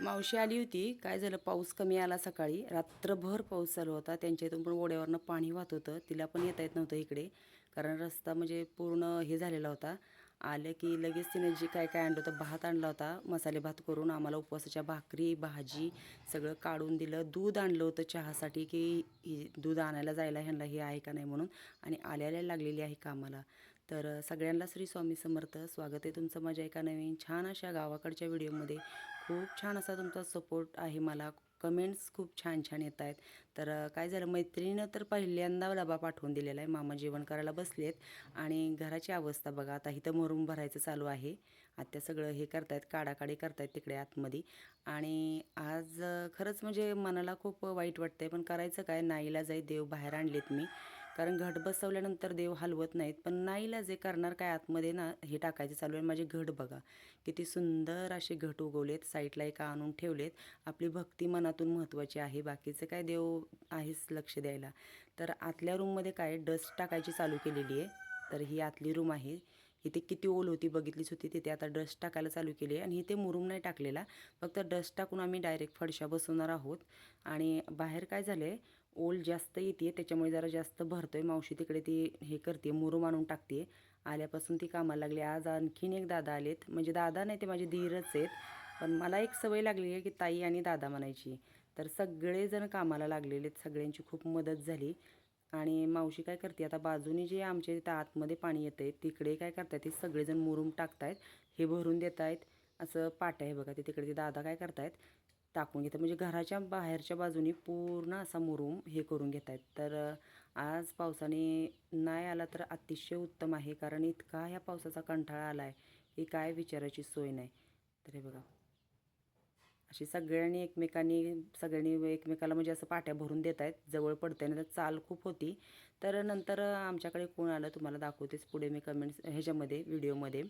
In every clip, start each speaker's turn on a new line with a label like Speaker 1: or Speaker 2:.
Speaker 1: मावशी आली होती. काय झालं? पाऊस कमी आला सकाळी. रात्रभर पाऊस चालू होता. त्यांच्या इथून पण ओढ्यावरनं पाणी वाहत होतं. तिला पण येता येत नव्हतं इकडे. कारण रस्ता म्हणजे पूर्ण हे झालेला होता. आलं की लगेच तिने जे काय काय आणलं होतं भात आणला होता. मसाले भात करून आम्हाला उपवासाच्या भाकरी भाजी सगळं काढून दिलं. दूध आणलं होतं चहासाठी की दूध आणायला जायला ह्यांना हे आहे का नाही म्हणून. आणि आल्याला लागलेली आहे कामाला. तर सगळ्यांना श्री स्वामी समर्थ. स्वागत आहे तुमचं माझ्या एका नवीन? छान अशा गावाकडच्या व्हिडिओमध्ये. खूप छान असा तुमचा सपोर्ट आहे मला. कमेंट्स खूप छान छान येत आहेत. तर काय झालं मैत्रिणीनं तर पहिल्यांदा डबा पाठवून दिलेला आहे. मामा जेवण करायला बसलेत. आणि घराची अवस्था बघा आता इथं मरून भरायचं चालू आहे. आत्या सगळं हे करतायत काढाकाडी करतायत तिकडे आतमध्ये. आणि आज खरंच म्हणजे मनाला खूप वाईट वाटतंय. पण करायचं काय? नाईला जाई देव बाहेर आणलेत मी. कारण घट बसवल्यानंतर देव हलवत नाहीत. पण नाईला जे करणार काय आतमध्ये ना हे टाकायचं चालू आहे. माझे घट बघा. किती सुंदर असे घट उगवलेत. साईडला एका आणून ठेवलेत. आपली भक्ती मनातून महत्त्वाची आहे. बाकीचं काय देव आहेच लक्ष द्यायला. तर आतल्या रूममध्ये काय डस्ट टाकायची चालू केलेली आहे. तर ही आतली रूम आहे. इथे किती ओल होती बघितलीच होती. तिथे आता डस्ट टाकायला चालू केली आहे. आणि इथे मुरूम नाही टाकलेला. फक्त डस्ट टाकून आम्ही डायरेक्ट फडशा बसवणार आहोत. आणि बाहेर काय झालं आहे ओल जास्त येते त्याच्यामुळे जरा जास्त भरतोय. मावशी तिकडे ती हे करते मुरुम आणून टाकते आल्यापासून ती कामाला लागली. आज आणखीन एक दादा आलेत. म्हणजे दादा नाही ते माझे धीरच आहेत. पण मला एक सवय लागली आहे की ताई आणि दादा म्हणायची. तर सगळेजण कामाला लागलेले आहेत. सगळ्यांची खूप मदत झाली. आणि मावशी काय करते आता बाजूने जे आमच्या इथं आतमध्ये पाणी येतं आहे तिकडे काय करतायत ते सगळेजण मुरुम टाकतायत. हे भरून देत आहेत असं पाट आहे बघा ते तिकडे ते दादा काय करतायत टाकून घेतात. म्हणजे घराच्या बाहेरच्या बाजूनी पूर्ण असा मुरूम हे करून घेत आहेत तर आज पावसाने नाही आला तर अतिशय उत्तम आहे. कारण इतका ह्या पावसाचा कंटाळा आला आहे की काय विचारायची सोय नाही. तर हे बघा. अशी सगळ्यांनी एकमेकांनी सगळ्यांनी एकमेकाला म्हणजे असं पाट्या भरून देत आहेत जवळ पडते ना तर चाल खूप होती. तर नंतर आमच्याकडे कोण आलं तुम्हाला दाखवतेच पुढे मी कमेंट्स ह्याच्यामध्ये व्हिडिओमध्ये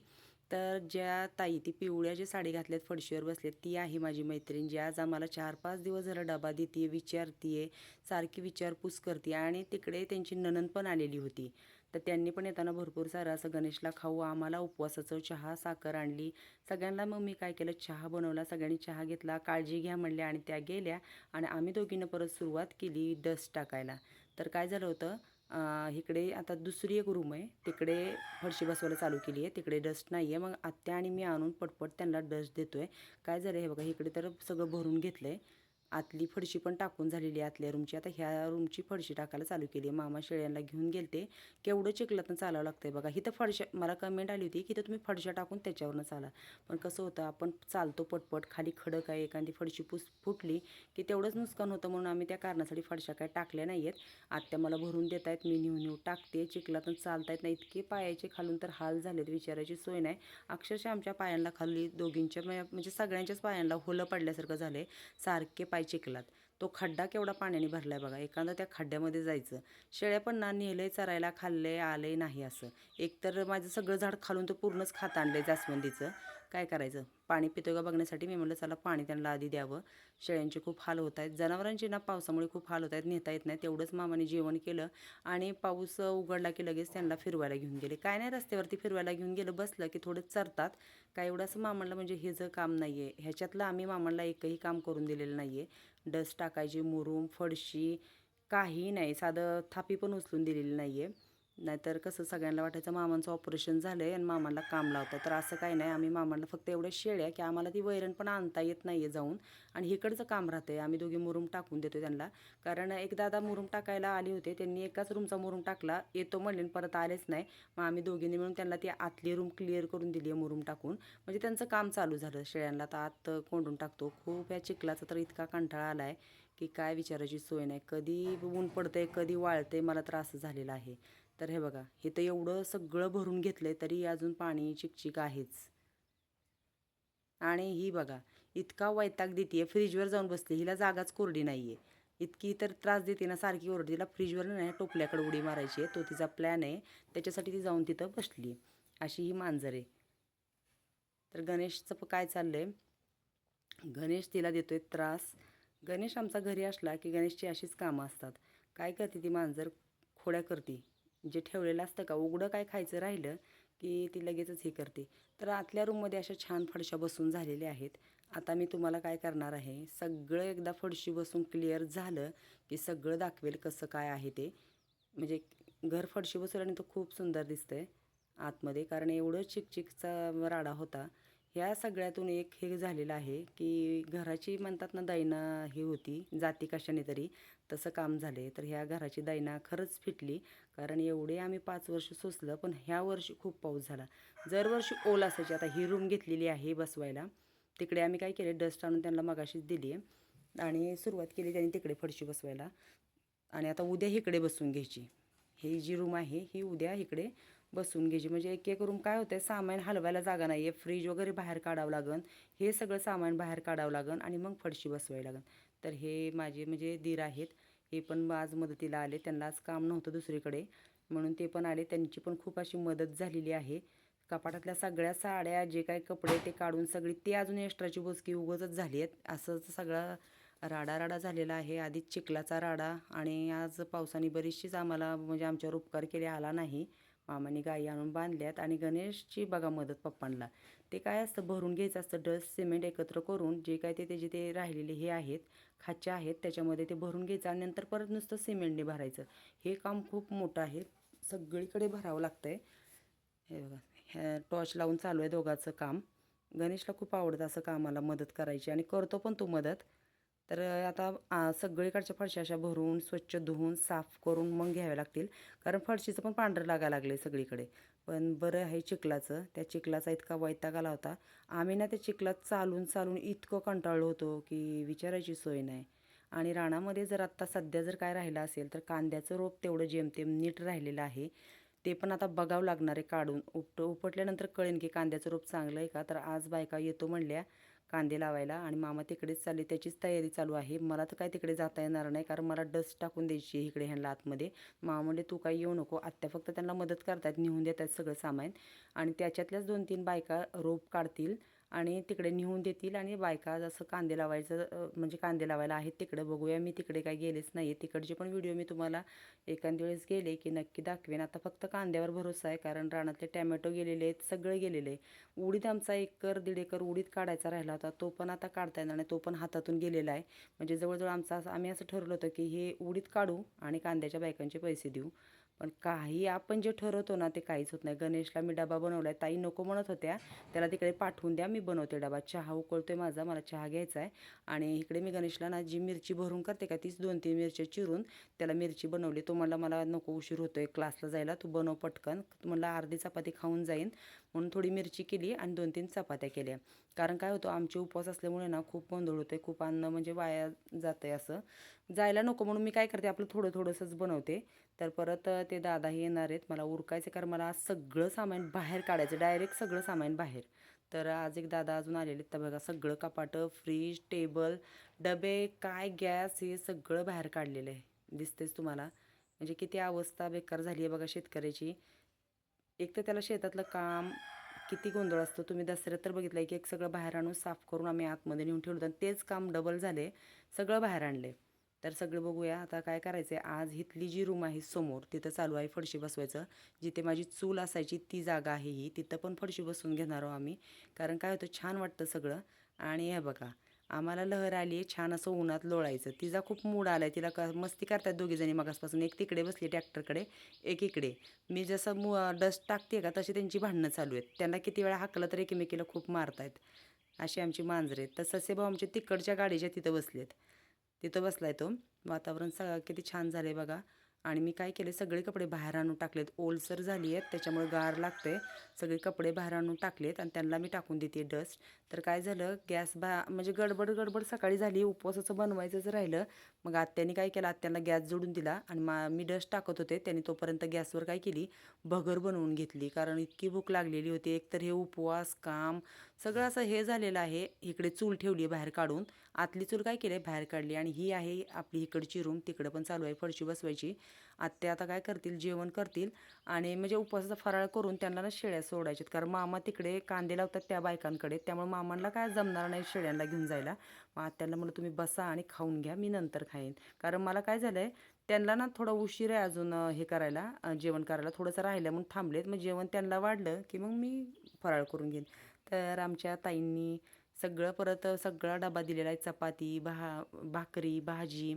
Speaker 1: तर ज्या ताई ती पिवळ्या जे साडी घातल्यात फडशीवर बसलेत ती आहे माझी मैत्रीण जी आज आम्हाला चार पाच दिवस झालं डबा देते विचारतीये सारखी विचारपूस करते आणि तिकडे त्यांची ननन पण आलेली होती. तर त्यांनी पण येताना भरपूर सारं असं गणेशला खाऊ आम्हाला उपवासाचं चहा साखर आणली. सगळ्यांना मग मी काय केलं चहा बनवला सगळ्यांनी चहा घेतला काळजी घ्या म्हणल्या आणि त्या गेल्या आणि आम्ही दोघीनं परत सुरुवात केली डस्ट टाकायला. तर काय झालं होतं इकडे आता दुसरी एक रूम आहे. तिकडे फरशी बसवायला चालू केली आहे. तिकडे डस्ट नाही आहे मग आत्या आणि मी आणून पटपट त्यांना डस्ट देतो आहे काय झालं हे बघा इकडे तर सगळं भरून घेतलं आहे आतली फडशी पण टाकून झालेली आहे आतल्या रूमची. आता ह्या रूमची फडशी टाकायला चालू केली आहे. मामा शेळ्यांना घेऊन गेलते. केवढं चिखलातनं चालावं लागतंय बघा. इथं फडशा मला कमेंट आली होती की इथं तुम्ही फडशा टाकून त्याच्यावरनं चाला. पण कसं होतं आपण चालतो पटपट. खाली खडक आहे एखादी फडशी पुस फुटली की तेवढंच नुकसान होतं. म्हणून आम्ही त्या कारणासाठी फडशा काय टाकल्या नाही आहेत आत्या मला भरून देत आहेत. मी नेऊ नेऊ टाकते. चिखलातून चालता येत नाही. इतके पायाचे खालून तर हाल झालेत. विचारायची सोय नाही. अक्षरशः आमच्या पायांना खाली दोघींच्या म्हणजे म्हणजे सगळ्यांच्याच पायांना होलं पडल्यासारखं झालं सारखे पाय चिखलात. तो खड्डा केवढा पाण्याने भरला आहे बघा. एखादं त्या खड्ड्यामध्ये जायचं. शेळ्या पण ना नेलंय चरायला खाल्ले आले नाही असं. एकतर माझं सगळं झाड खालून तर पूर्णच खात आणलं आहे जास्वंदीचं. काय करायचं? पाणी पितो का बघण्यासाठी? मी म्हणलं चला पाणी त्यांना आधी द्यावं. शेळ्यांचे खूप हाल होत आहेत. जनावरांचे ना पावसामुळे खूप हाल होत आहेत. नेता येत नाही तेवढंच मामाने जेवण केलं आणि पाऊस उघडला की लगेच त्यांना फिरवायला घेऊन गेले. काय नाही रस्त्यावरती फिरवायला घेऊन गेलं. बसलं की थोडं चरतात. काय एवढं असं मामाला म्हणजे हे जर काम नाही आहे ह्याच्यातलं आम्ही मामाला एकही काम करून दिलेलं नाही आहे डस्ट टाकायची मुरूम फडशी काही नाही. साधं थापी पण उचलून दिलेली नाही आहे नाहीतर कसं सगळ्यांना वाटायचं मामांचं ऑपरेशन झालं आहे आणि मामाला काम लावतं तर असं काही नाही. आम्ही मामाला फक्त एवढ्या शेळ्या की आम्हाला ती वैरण पण आणता येत नाही आहे जाऊन आणि इकडचं काम राहतं आहे आम्ही दोघी मुरुम टाकून देतो त्यांना. कारण एक दादा मुरुम टाकायला आले होते त्यांनी एकाच रूमचा मुरुम टाकला. येतो म्हणले परत आलेच नाही. मग आम्ही दोघींनी मिळून त्यांना ती आतली रूम क्लिअर करून दिली आहे मुरुम टाकून. म्हणजे त्यांचं काम चालू झालं शेळ्यांना तर आत कोंडून टाकतो. खूप या चिखलाचा तर इतका कंटाळा आला आहे की काय विचारायची सोय नाही. कधी ऊन पडतंय कधी वाळतंय मला त्रास झालेला आहे. तर हे बघा हे तर एवढं सगळं भरून घेतलं आहे तरी अजून पाणी चिकचिक आहेच. आणि ही बघा इतका वैताग देते फ्रीजवर जाऊन बसली हिला जागाच कोरडी नाही आहे इतकी तर त्रास देते ना सारखी ओरडते तिला फ्रीजवर नाही टोपल्याकडे उडी मारायची आहे तो तिचा प्लॅन आहे त्याच्यासाठी ती जाऊन तिथं बसली अशी ही मांजर आहे. तर गणेशचं प- काय चाललं आहे गणेश तिला देतोय त्रास. गणेश आमचा घरी असला की गणेशची अशीच कामं असतात. काय करते ती मांजर? खोड्या करते. जे ठेवलेलं असतं का उघडं काय खायचं राहिलं की ती लगेचच हे करते. तर आतल्या रूममध्ये अशा छान फडशा बसून झालेल्या आहेत. आता मी तुम्हाला काय करणार आहे सगळं एकदा फडशी बसून क्लिअर झालं की सगळं दाखवेल कसं काय आहे ते. म्हणजे घर फडशी बसवल्याने तर खूप सुंदर दिसतंय आतमध्ये कारण एवढं चिकचिकचा राडा होता. ह्या सगळ्यातून एक हे झालेलं आहे की घराची म्हणतात ना दैना ही होती जाती कशाने तरी तसं काम झाले तर ह्या घराची दैना खरंच फिटली कारण एवढे आम्ही पाच वर्ष सोसलं पण ह्या वर्षी खूप पाऊस झाला. दरवर्षी ओल असायची. आता ही रूम घेतलेली आहे बसवायला. तिकडे आम्ही काय केले डस्ट आणून त्यांना मगाशीच दिली आहे आणि सुरुवात केली त्यांनी तिकडे फडशी बसवायला. आणि आता उद्या इकडे बसून घ्यायची. ही जी रूम आहे ही उद्या इकडे बसून घ्यायची. म्हणजे एक एक रूम काय होतं सामान हलवायला जागा नाही आहे फ्रीज वगैरे बाहेर काढावं लागन. हे सगळं सामान बाहेर काढावं लागन आणि मग फडशी बसवावी लागन. तर हे माझे म्हणजे दीर आहेत. हे पण आज मदतीला आले. त्यांना आज काम नव्हतं दुसरीकडे. म्हणून ते पण आले. त्यांची पण खूप अशी मदत झालेली आहे. कपाटातल्या सगळ्या साड्या जे काही कपडे ते काढून सगळी ते अजून एक्स्ट्राची बोचकी उगतच झाली आहेत. असंच सगळा राडा राडा झालेला आहे. आधी चिखलाचा राडा आणि आज पावसाने बरीचशीच आम्हाला म्हणजे आमच्यावर उपकार केले आला नाही. मामाने गाई आणून बांधल्यात आणि गणेशची बघा मदत पप्पांना. ते काय असतं भरून घ्यायचं असतं डस्ट सिमेंट एकत्र करून जे काय ते त्याचे ते राहिलेले हे आहेत खाच्या आहेत त्याच्यामध्ये ते भरून घ्यायचं आणि नंतर परत नुसतं सिमेंटने भरायचं. हे काम खूप मोठं आहे. सगळीकडे भरावं लागतं आहे हे बघा ह्या टॉर्च लावून चालू आहे दोघाचं काम. गणेशला खूप आवडतं असं कामाला मदत करायची आणि करतो पण तो मदत. तर आता सगळीकडच्या फरशा अशा भरून स्वच्छ धुवून साफ करून मग घ्याव्या लागतील. कारण फरशीचं पण पांढरं लागायला लागले सगळीकडे. पण बरं आहे चिखलाचं. त्या चिखलाचा इतका वैताग आला होता. आम्ही ना त्या चिखलात चालून चालून इतकं कंटाळलो होतो की विचारायची सोय नाही. आणि रानामध्ये जर आत्ता सध्या जर काय राहिलं असेल तर कांद्याचं रोप तेवढं जेमतेम नीट राहिलेलं आहे. ते पण आता बघावं लागणार आहे काढून. उपट उपटल्यानंतर कळेन की कांद्याचं रोप चांगलं आहे का? तर आज बायका येतो म्हणल्या कांदे लावायला आणि मामा तिकडेच चालले त्याचीच तयारी चालू आहे. मला तर काय तिकडे जाता येणार नाही कारण मला डस्ट टाकून द्यायची आहे इकडे ह्यांना आतमध्ये. मामा म्हणजे तू काही येऊ नको आत्या फक्त त्यांना मदत करतायत नेऊन देत आहेत सगळं सामान. आणि त्याच्यातल्याच दोन तीन बायका रोप काढतील. आणि तिकडे नेऊन देतील आणि बायका जसं कांदे लावायचं म्हणजे कांदे लावायला आहेत तिकडे बघूया मी तिकडे काही गेलेच नाही आहे तिकडचे पण व्हिडिओ मी तुम्हाला एखाद्या वेळेस गेले की नक्की दाखवेन. आता फक्त कांद्यावर भरोसा आहे कारण रानातले टॅमॅटो गेलेले आहेत सगळे गेलेले आहे उडीद आमचा एकर दीड एकर उडीद काढायचा राहिला होता तो पण आता काढता येणार नाही तो पण हातातून गेलेला आहे. म्हणजे जवळजवळ आमचा असं- आम्ही असं ठरवलं होतं की हे उडीद काढू आणि कांद्याच्या बायकांचे पैसे देऊ. पण काही आपण जे ठरवतो ना ते काहीच होत नाही. गणेशला मी डबा बनवला आहे ताई नको म्हणत होत्या. त्याला तिकडे पाठवून द्या मी बनवते डबा. चहा उकळतोय माझा मला चहा घ्यायचा आहे. आणि इकडे मी गणेशला ना जी मिरची भरून करते का तीच दोन तीन मिरच्या चिरून त्याला मिरची बनवली. तो म्हणला मला नको उशीर होतोय क्लासला जायला. तू बनव पटकन. मला अर्धी चपाती खाऊन जाईन. म्हणून थोडी मिरची केली आणि दोन तीन चपात्या केल्या. कारण काय होतं आमचे उपवास असल्यामुळे ना खूप गोंधळ होते खूप अन्न म्हणजे वाया जातं आहे असं. जायला नको म्हणून मी काय करते आपलं थोडं थोडंसंच बनवते. तर परत ते दादाही येणार आहेत. मला उरकायचं कारण मला आज सगळं सामान बाहेर काढायचं डायरेक्ट सगळं सामान बाहेर. तर आज एक दादा अजून आलेले आहेत. तर बघा सगळं कपाटं फ्रीज टेबल डबे काय गॅस हे सगळं बाहेर काढलेलं आहे. दिसतेच तुम्हाला. म्हणजे किती अवस्था बेकार झाली आहे बघा शेतकऱ्याची. एक तर त्याला शेतातलं काम किती गोंधळ असतो. तुम्ही दसऱ्यात तर बघितलं की एक सगळं बाहेर आणून साफ करून आम्ही आतमध्ये नेऊन ठेवलं होतं आणि तेच काम डबल झाले. सगळं बाहेर आणले तर सगळं बघूया आता काय करायचं आहे आज इथली जी रूम आहे समोर तिथं चालू आहे फडशी बसवायचं. जिथे माझी चूल असायची ती जागा आहे ही. तिथं पण फडशी बसवून घेणार आहोत आम्ही. कारण काय होतं छान वाटतं सगळं. आणि हे बघा आम्हाला लहर आली आहे छान असं उन्हात लोळायचं. तिचा खूप मूड आला आहे तिला क मस्ती करतात दोघीजणी मगासपासून. एक तिकडे बसली ट्रॅक्टरकडे एक इकडे. मी जसं मु डस्ट टाकते का तशी त्यांची भांडणं चालू आहेत. त्यांना किती वेळा हाकलं तर एकमेकीला खूप मारतायत. अशी आमची मांजरे आहेत. तसंच भाऊ आमच्या तिकडच्या गाडीच्या तिथं बसलेत. तिथं बसलाय तो. वातावरण सगळं किती छान झालं आहे बघा. आणि मी काय केले सगळे कपडे बाहेर आणून टाकलेत. ओलसर झाली आहेत त्याच्यामुळे गार लागते सगळे कपडे बाहेर आणून टाकलेत आणि त्यांना मी टाकून देते डस्ट. तर काय झालं गॅस बा म्हणजे गडबड गडबड सकाळी झाली. उपवासाचं बनवायचंच राहिलं. मग आत्याने काय केलं आत्यांना गॅस जोडून दिला आणि मा मी डस्ट टाकत होते. त्यांनी तोपर्यंत गॅसवर काय केली भगर बनवून घेतली. कारण इतकी भूक लागलेली होती. एकतर हे उपवास काम सगळं असं हे झालेलं आहे इकडे चूल ठेवली आहे बाहेर काढून. आतली चूल काय केली बाहेर काढली आणि ही आहे आपली इकडची रूम तिकडं पण चालू आहे फरशी बसवायची. आत्या आता काय करतील? जेवण करतील आणि म्हणजे उपवासाचा फराळ करून त्यांना ना शेळ्या सोडायच्यात कारण मामा तिकडे कांदे लावतात त्या बायकांकडे. त्यामुळे मामांना काय जमणार नाही शेळ्यांना घेऊन जायला. मग आत्याला म्हणलं तुम्ही बसा आणि खाऊन घ्या मी नंतर खाईन. कारण मला काय झालं आहे त्यांना ना थोडा उशीर आहे अजून हे करायला जेवण करायला. थोडंसं राहिलं म्हणून थांबलेत. मग जेवण त्यांना वाढलं की मग मी फराळ करून घेईन. तर आमच्या ताईंनी सगळं परत सगळा डबा दिलेला आहे चपाती भा भाकरी भाजी.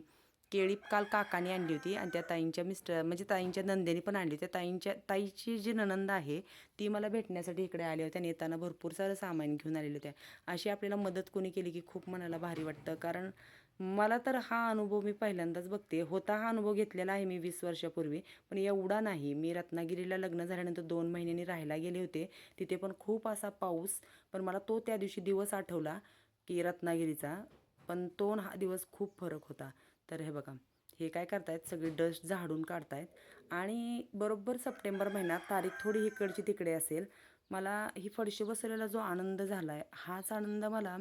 Speaker 1: केळी काल काकाने आणली होती आणि त्या ताईंच्या मिस्टर म्हणजे ताईंच्या नंदेने पण आणली होती. ताईंच्या ताईची जी ननंद आहे ती मला भेटण्यासाठी इकडे आल्या होत्या आणि येताना भरपूर सारं सामान घेऊन आलेले होत्या. अशी आपल्याला मदत कोणी केली की खूप मनाला भारी वाटतं. कारण मला तर हा अनुभव मी पहिल्यांदाच बघते. होता हा अनुभव घेतलेला आहे मी वीस वर्षापूर्वी पण एवढा नाही. मी रत्नागिरीला लग्न झाल्यानंतर दोन महिन्यांनी राहायला गेले होते. तिथे पण खूप असा पाऊस पण मला तो त्या दिवशी दिवस आठवला की रत्नागिरीचा पण तो हा दिवस खूप फरक होता. तर हे बघा हे काय करतायत? सगळे डस्ट झाडून काढतायत. आणि बरोबर सप्टेंबर महिन्यात तारीख थोडी इकडची तिकडे असेल. मला ही फडशी बसवलेला जो आनंद झाला आहे हाच आनंद मला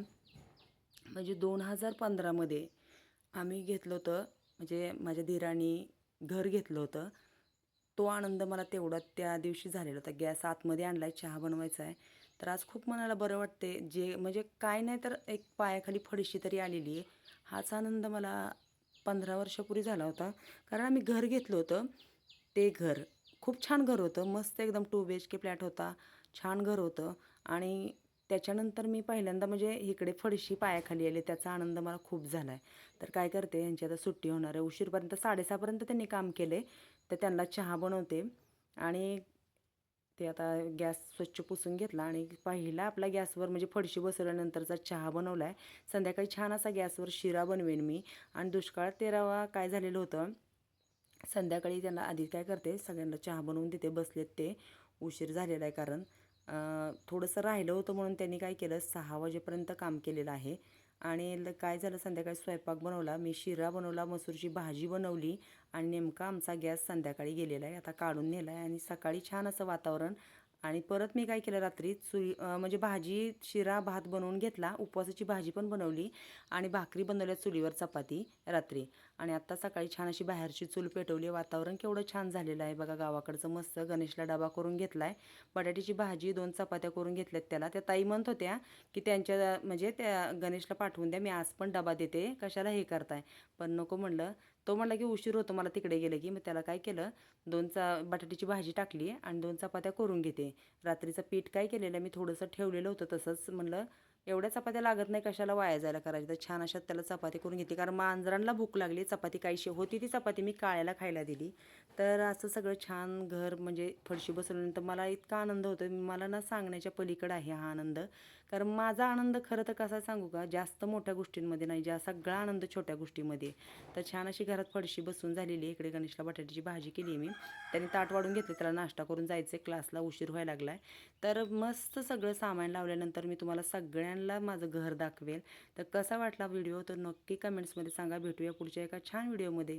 Speaker 1: म्हणजे दोन हजार पंधरामध्ये आम्ही घेतलं होतं म्हणजे माझ्या धीराणी घर घेतलं होतं. तो आनंद मला तेवढा त्या दिवशी झालेला होता. गॅस आतमध्ये आणला आहे चहा बनवायचा आहे. तर आज खूप मनाला बरं वाटते. जे म्हणजे काय नाही तर एक पायाखाली फडशी तरी आलेली आहे. हाच आनंद मला पंधरा वर्षापूर्वी झाला होता. कारण आम्ही घर घेतलं होतं. ते घर खूप छान घर होतं. मस्त एकदम two B H K flat होता. छान घर होतं. आणि त्याच्यानंतर मी पहिल्यांदा म्हणजे इकडे फडशी पायाखाली आली त्याचा आनंद मला खूप झाला आहे तर काय करते यांची आता सुट्टी होणार आहे. उशीरपर्यंत साडेसहापर्यंत त्यांनी काम केले. तर त्यांना चहा बनवते आणि ते आता गॅस स्वच्छ पुसून घेतला आणि पहिला आपला गॅसवर म्हणजे फडशी बसवल्यानंतरचा चहा बनवला आहे संध्याकाळी छान असा गॅसवर शिरा बनवेन मी. आणि दुष्काळ तेरावा काय झालेलं होतं संध्याकाळी त्यांना आधी काय करते सगळ्यांना चहा बनवून देते बसलेत ते. उशीर झालेला आहे कारण. थोडंसं राहिलं होतं म्हणून त्यांनी काय केलं सहा वाजेपर्यंत काम केलेलं आहे. आणि ल- काय झालं संध्याकाळी स्वयंपाक बनवला मी शिरा बनवला मसूरची भाजी बनवली आणि नेमका आमचा गॅस संध्याकाळी गेलेला आहे. आता काढून नेला आहे आणि सकाळी छान असं वातावरण. आणि परत मी काय केलं रात्री चुली म्हणजे भाजी शिरा भात बनवून घेतला उपवासाची भाजी पण बनवली आणि भाकरी बनवल्या चुलीवर चपाती रात्री. आणि आत्ता सकाळी छान अशी बाहेरची चूल पेटवली. वातावरण केवढं छान झालेलं आहे बघा गावाकडचं मस्त गणेशला डबा करून घेतला आहे बटाट्याची भाजी दोन चपात्या करून घेतल्यात त्याला. त्या ताई म्हणत होत्या की त्यांच्या म्हणजे त्या गणेशला पाठवून द्या मी आज पण डबा देते. कशाला हे करताय? पण नको म्हणलं. तो म्हणला की उशीर होतो मला तिकडे गेलं की. मग त्याला काय केलं? दोन चा बटाट्याची भाजी टाकली आणि दोन चपात्या करून घेते. रात्रीचं पीठ काय केलेलं मी थोडंसं ठेवलेलं होतं तसंच. म्हणलं एवढ्या चपात्या लागत नाही कशाला वाया जायला करायची तर छान अशा त्याला चपाती करून घेतली कारण मांजरांना भूक लागली चपाती काहीशी होती ती चपाती मी काळ्याला खायला दिली. तर असं सगळं छान घर म्हणजे फडशी बसवल्यानंतर मला इतका आनंद होतो मला ना सांगण्याच्या पलीकडं आहे हा आनंद. कारण माझा आनंद खरं तर कसा सांगू का? जास्त मोठ्या गोष्टींमध्ये नाही जा सगळा आनंद छोट्या गोष्टीमध्ये. तर छान अशी घरात फडशी बसून झालेली आहे. इकडे गणेशला बटाट्याची भाजी केली आहे मी. त्याने ताट वाढून घेतले त्याला नाश्ता करून जायचं क्लासला उशीर व्हायला लागला आहे तर मस्त सगळं सामान लावल्यानंतर मी तुम्हाला सगळ्यांना माझं घर दाखवेल. तर कसा वाटला व्हिडिओ? तर नक्की कमेंट्समध्ये सांगा. भेटूया पुढच्या एका छान व्हिडिओमध्ये.